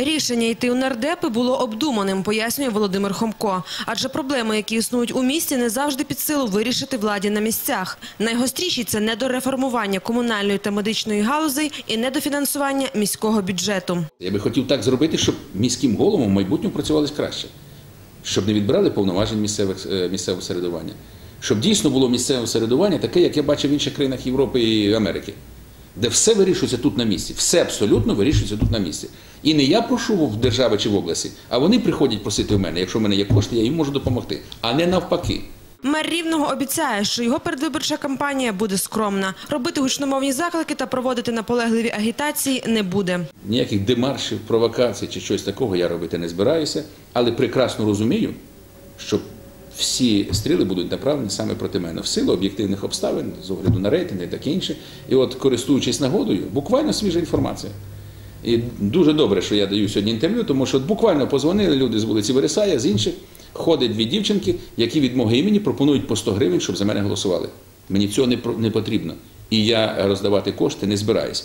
Рішення йти у нардепи було обдуманим, пояснює Володимир Хомко. Адже проблеми, які існують у місті, не завжди під силу вирішити владі на місцях. Найгостріші – це недореформування комунальної та медичної галузей і недофінансування міського бюджету. Я би хотів так зробити, щоб міським головам в майбутньому працювалось краще, щоб не відбирали повноважень місцевих, е, місцевого середування, щоб дійсно було місцеве середування таке, як я бачив в інших країнах Європи і Америки, де все вирішується тут на місці, все абсолютно вирішується тут на місці. І не я прошу в держави чи в області, а вони приходять просити в мене. Якщо в мене є кошти, я їм можу допомогти, а не навпаки. Мер Рівного обіцяє, що його передвиборча кампанія буде скромна. Робити гучномовні заклики та проводити наполегливі агітації не буде. Ніяких демаршів, провокацій чи щось такого я робити не збираюся, але прекрасно розумію, що всі стріли будуть направлені саме проти мене в силу об'єктивних обставин, з огляду на рейтинги і таке інше. І от, користуючись нагодою, буквально свіжа інформація. І дуже добре, що я даю сьогодні інтерв'ю, тому що буквально позвонили люди з вулиці Вересая, з інших. Ходять дві дівчинки, які від мого імені пропонують по 100 гривень, щоб за мене голосували. Мені цього не, потрібно. І я роздавати кошти не збираюся.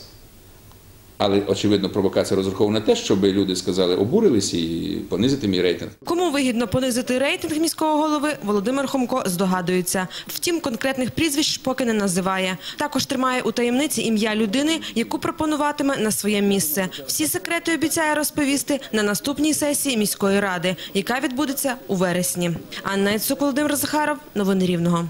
Але, очевидно, провокація розрахована на те, щоб люди сказали, обурились і понизити мій рейтинг. Кому вигідно понизити рейтинг міського голови, Володимир Хомко здогадується. Втім, конкретних прізвищ поки не називає. Також тримає у таємниці ім'я людини, яку пропонуватиме на своє місце. Всі секрети обіцяє розповісти на наступній сесії міської ради, яка відбудеться у вересні. Анна Яцук, Володимир Захаров. Новини Рівного.